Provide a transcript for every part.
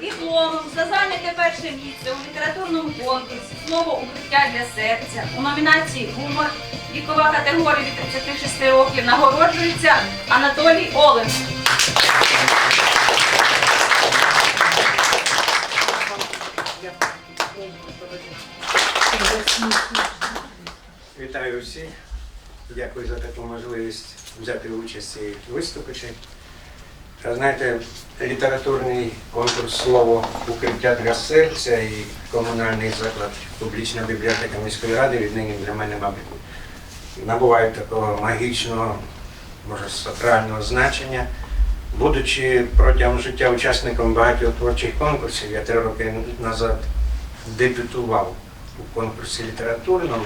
Дипломом за зайняте перше місце у літературному конкурсі Слово укриття для серця у номінації Гумор вікова категорія від 36 років нагороджується Анатолій Олег. Вітаю всіх. Дякую за таку можливість взяти участь і виступити. Та, Знаєте, літературний конкурс слово укриття для серця і комунальний заклад публічна бібліотека міської ради віднині для мене, мабуть, набувають такого магічного, може, сакрального значення. Будучи протягом життя учасником багатьох творчих конкурсів, я три роки назад дебютував у конкурсі літературному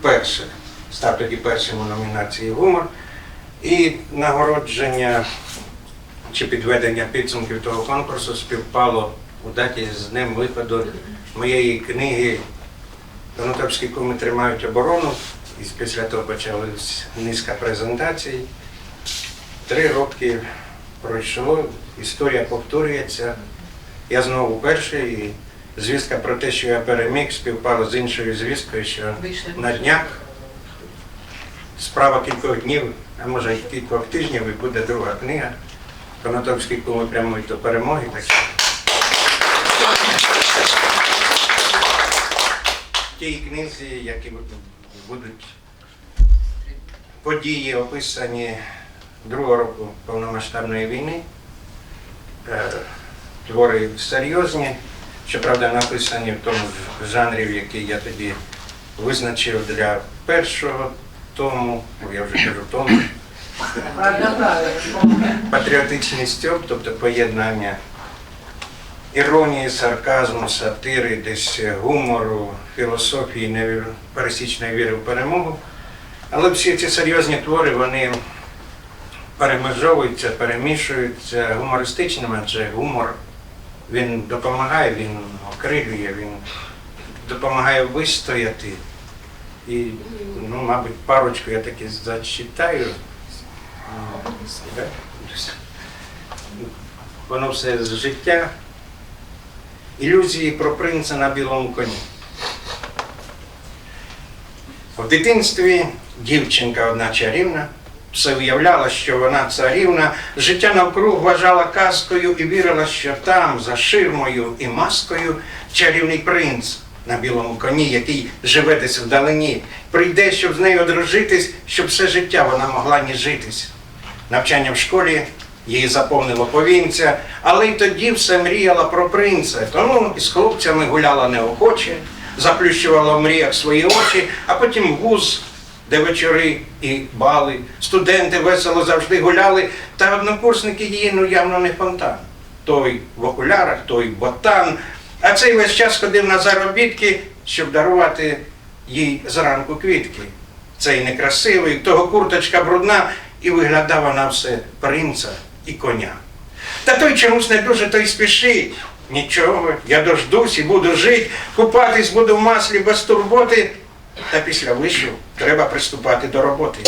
перше, став тоді першим у номінації гумор. І нагородження чи підведення підсумків того конкурсу співпало у даті з днем виходу моєї книги Конотопські куми тримають оборону. І після того почалась низка презентацій. Три роки пройшло, історія повторюється. Я знову перший. І звістка про те, що я переміг, співпала з іншою звісткою, що на днях справа кількох днів, а може й кількох тижнів, і буде друга книга. Конотопські куми прямують до перемоги. Так що тій книзі, які будуть події, описані другого року повномасштабної війни, е, твори серйозні, щоправда, написані в тому жанрі, який я тоді визначив для першого тому, я вже кажу тому, патріотичний стьоп, тобто поєднання іронії, сарказму, сатири, десь гумору, філософії, пересічної віри в перемогу. Але всі ці серйозні твори, вони перемежовуються, перемішуються гумористичними, адже гумор він допомагає, він окрилює, він допомагає вистояти. І, ну, мабуть, парочку я таки зачитаю. Воно все з життя. Ілюзії про принца на білому коні. В дитинстві дівчинка одна чарівна, все уявляла, що вона царівна, життя навкруг вважала казкою і вірила, що там, за ширмою і маскою, чарівний принц на білому коні, який живе десь вдалині, прийде, щоб з нею одружитись, щоб все життя вона могла ні житись. Навчання в школі її заповнило повінця, але й тоді все мріяла про принца. Тому із хлопцями гуляла неохоче, заплющувала в мріях свої очі, а потім вуз, де вечори і бали. Студенти весело завжди гуляли, та однокурсники її ну явно не фонтан. Той в окулярах, той ботан. А цей весь час ходив на заробітки, щоб дарувати їй зранку квітки. Цей некрасивий, того курточка брудна, і виглядав вона все принца і коня. Та той чомусь не дуже той спішить. Нічого, я дождусь і буду жити, купатись буду в маслі без турботи. Та після вишу треба приступати до роботи.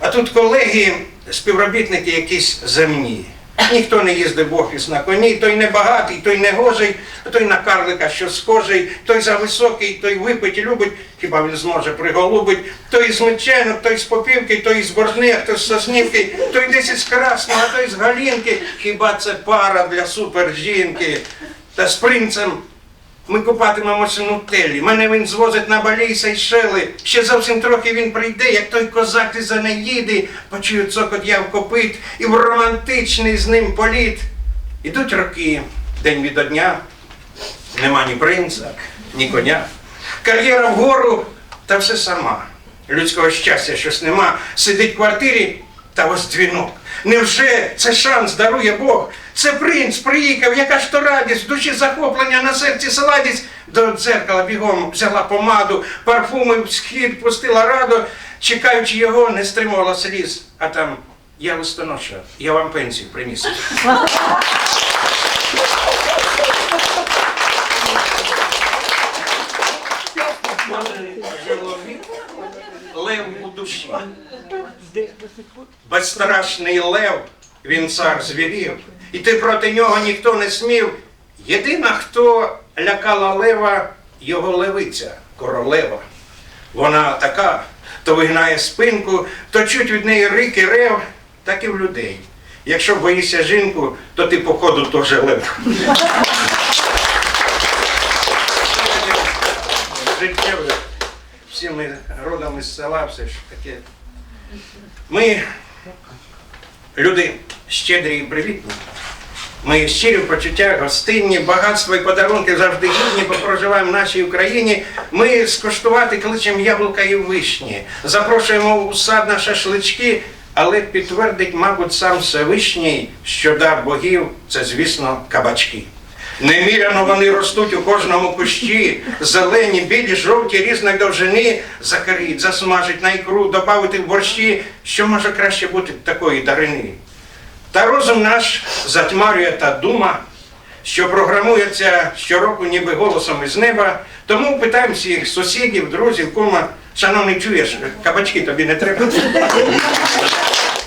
А тут колеги, співробітники якісь земні. Ніхто не їздив в офіс на коні, той не багатий, той не гожий, той на карлика, що схожий, той за високий, той випить любить, хіба він зможе приголубить, той з меченок, той з попівки, той з боржни, а той з соснівки, той десь із красного, а той з галінки. Хіба це пара для супержінки? Та з принцем ми купатимемося в нутелі. Мене він звозить на балі й Сейшели. Ще зовсім трохи він прийде, як той козак із Занеїди, почую цокот яв копит, і в романтичний з ним політ. Ідуть роки, день від дня, нема ні принца, ні коня. Кар'єра вгору, та все сама. Людського щастя щось нема. Сидить в квартирі, та ось. Невже це шанс дарує Бог? Це принц приїхав, яка ж то радість, душі захоплення, на серці саладість. До дзеркала бігом взяла помаду, парфуми в схід пустила раду, чекаючи його, не стримувала сліз. А там я листоноша, я вам пенсію приніс. Лев у душі. Безстрашний лев, він цар звірів. Іти проти нього ніхто не смів. Єдина, хто лякала лева, його левиця, королева. Вона така, то вигинає спинку, то чуть від неї рики рев, так і в людей. Якщо боїшся жінку, то ти походу теж лев. Життєве. Всі ми родом із села, все ж таке. Ми люди щедрі і привітні. Ми щирі в почуттях, гостинні, багатство і подарунки завжди гідні, бо проживаємо в нашій Україні. Ми скуштувати кличемо яблука і вишні. Запрошуємо у сад на шашлички, але підтвердить, мабуть, сам Всевишній, що дар богів це, звісно, кабачки. Неміряно вони ростуть у кожному кущі, зелені, білі, жовті, різної довжини, закаріть, засмажить на ікру, добавити в борщі, що може краще бути такої дарини. Та розум наш затьмарює та дума, що програмується щороку ніби голосом із неба. Тому питаємо всіх сусідів, друзів, кума, шановний чуєш, кабачки тобі не треба.